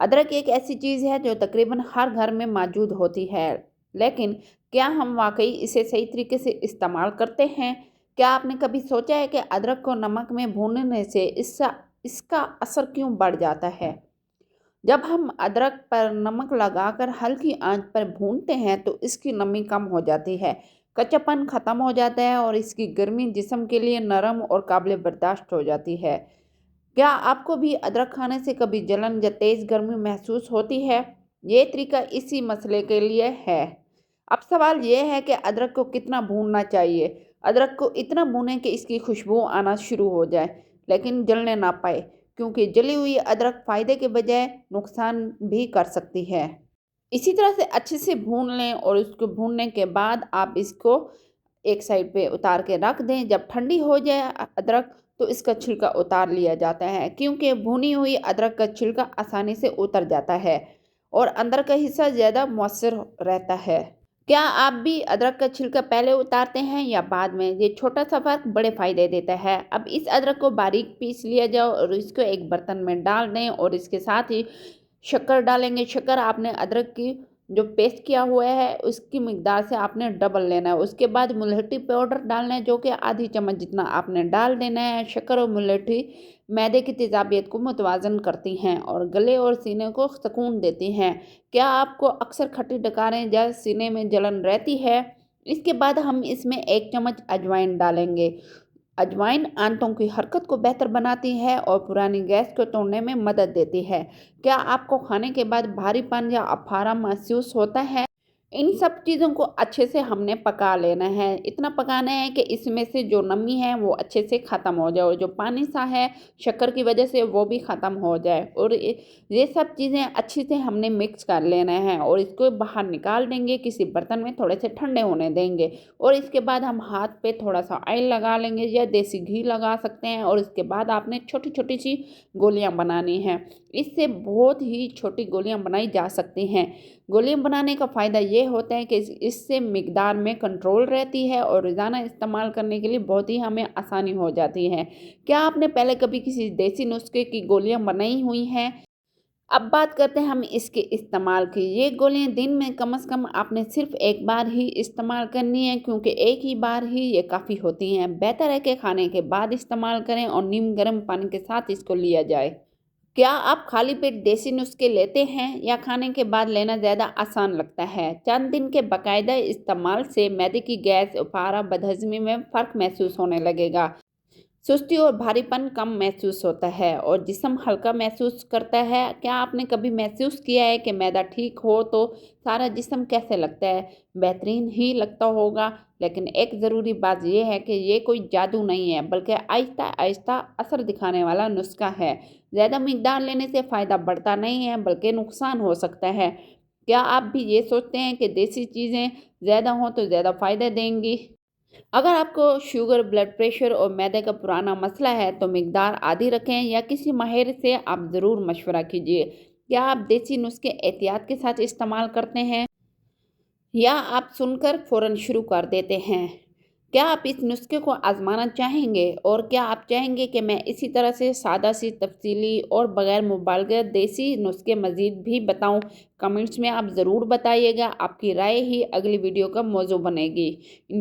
अदरक एक ऐसी चीज़ है जो तकरीबन हर घर में मौजूद होती है। लेकिन क्या हम वाकई इसे सही तरीके से इस्तेमाल करते हैं? क्या आपने कभी सोचा है कि अदरक को नमक में भूनने से इसका इसका असर क्यों बढ़ जाता है? जब हम अदरक पर नमक लगाकर हल्की आँच पर भूनते हैं तो इसकी नमी कम हो जाती है। कच्चापन ख़त्म हो जाता है और इसकी गर्मी जिसम के लिए नरम और काबिल बर्दाश्त हो जाती है। क्या आपको भी अदरक खाने से कभी जलन या तेज़ गर्मी महसूस होती है? ये तरीका इसी मसले के लिए है। अब सवाल ये है कि अदरक को कितना भूनना चाहिए? अदरक को इतना भूनें कि इसकी खुशबू आना शुरू हो जाए, लेकिन जलने ना पाए, क्योंकि जली हुई अदरक फ़ायदे के बजाय नुकसान भी कर सकती है। इसी तरह से अच्छे से भून लें और उसको भूनने के बाद आप इसको एक साइड पे उतार के रख दें। जब ठंडी हो जाए अदरक तो इसका छिलका उतार लिया जाता है, क्योंकि भुनी हुई अदरक का छिलका आसानी से उतर जाता है और अंदर का हिस्सा ज़्यादा मौसर रहता है। क्या आप भी अदरक का छिलका पहले उतारते हैं या बाद में? ये छोटा सा फ़र्क बड़े फ़ायदे देता है। अब इस अदरक को बारीक पीस लिया जाओ और इसको एक बर्तन में डाल दें और इसके साथ ही शक्कर डालेंगे। शक्कर आपने अदरक की जो पेस्ट किया हुआ है, उसकी मकदार से आपने डबल लेना है। उसके बाद मुलहटी पाउडर डालना है, जो कि आधी चम्मच जितना आपने डाल देना है। शक्कर और मुलहटी मैदे की तेज़ाबियत को मुतवाजन करती हैं और गले और सीने को सुकून देती हैं। क्या आपको अक्सर खट्टी डकारें या सीने में जलन रहती है? इसके बाद हम इसमें एक चम्मच अजवाइन डालेंगे। अजवाइन आंतों की हरकत को बेहतर बनाती है और पुरानी गैस को तोड़ने में मदद देती है। क्या आपको खाने के बाद भारीपन या अफारा महसूस होता है? इन सब चीज़ों को अच्छे से हमने पका लेना है। इतना पकाना है कि इसमें से जो नमी है, वो अच्छे से ख़त्म हो जाए और जो पानी सा है, शक्कर की वजह से वो भी ख़त्म हो जाए। और ये सब चीज़ें अच्छे से हमने मिक्स कर लेना है और इसको बाहर निकाल देंगे, किसी बर्तन में थोड़े से ठंडे होने देंगे और इसके बाद हम हाथ पे थोड़ा सा ऑयल लगा लेंगे या देसी घी लगा सकते हैं और इसके बाद आपने छोटी छोटी सी गोलियाँ बनानी हैं। इससे बहुत ही छोटी गोलियाँ बनाई जा सकती हैं। गोलियाँ बनाने का फ़ायदा ये होता है कि इससे मकदार में कंट्रोल रहती है और रोज़ाना इस्तेमाल करने के लिए बहुत ही हमें आसानी हो जाती है। क्या आपने पहले कभी किसी देसी नुस्खे की गोलियाँ बनाई हुई हैं? अब बात करते हैं हम इसके इस्तेमाल की। ये गोलियाँ दिन में कम से कम आपने सिर्फ़ एक बार ही इस्तेमाल करनी है, क्योंकि एक ही बार ही ये काफ़ी होती हैं। बेहतर है कि खाने के बाद इस्तेमाल करें और नीम गर्म पानी के साथ इसको लिया जाए। क्या आप खाली पेट देसी नुस्खे लेते हैं या खाने के बाद लेना ज़्यादा आसान लगता है? चंद दिन के बाकायदा इस्तेमाल से मैदे की गैस उपारा बदहजमी में फ़र्क महसूस होने लगेगा। सुस्ती और भारीपन कम महसूस होता है और जिसम हल्का महसूस करता है, क्या आपने कभी महसूस किया है कि मैदा ठीक हो तो सारा जिसम कैसे लगता है? बेहतरीन ही लगता होगा, लेकिन एक ज़रूरी बात यह है कि ये कोई जादू नहीं है, बल्कि आहिस्ता आहिस्ता असर दिखाने वाला नुस्खा है। ज़्यादा मकदार लेने से फ़ायदा बढ़ता नहीं है, बल्कि नुकसान हो सकता है। क्या आप भी ये सोचते हैं कि देसी चीज़ें ज़्यादा हों तो ज़्यादा फ़ायदा देंगी? अगर आपको शुगर, ब्लड प्रेशर और मैदे का पुराना मसला है तो मकदार आधी रखें या किसी माहिर से आप ज़रूर मशवरा कीजिए। क्या आप देसी नुस्खे एहतियात के साथ इस्तेमाल करते हैं? या आप सुनकर फ़ौर शुरू कर देते हैं? क्या आप इस नुस्खे को आजमाना चाहेंगे? और क्या आप चाहेंगे कि मैं इसी तरह से सादा सी, तफसीली और बग़ैर मुबालग देसी नुस्खे मज़ीद भी बताऊँ? कमेंट्स में आप ज़रूर बताइएगा। आपकी राय ही अगली वीडियो का मौजू बनेगी। इन